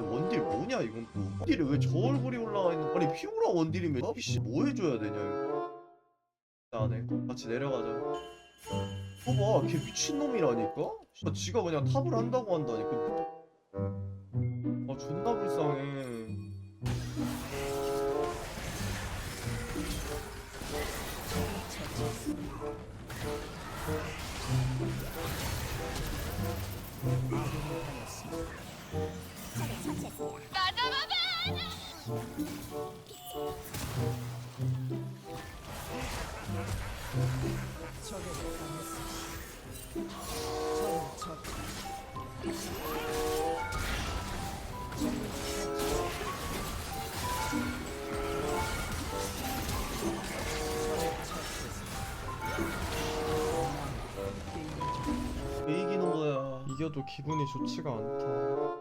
원딜 뭐냐 이건? 또 원딜에 왜저 얼굴이 올라와 있는 아니 피오라 원딜이면 서비스 뭐 해줘야 되냐 이거? 안해. 같이 내려가자. 봐봐 걔 미친놈이라니까? 아, 지가 그냥 탑을 한다고 한다니까 아 존나 불쌍해. 왜 이기는 거야? 이겨도 기분이 좋지가 않다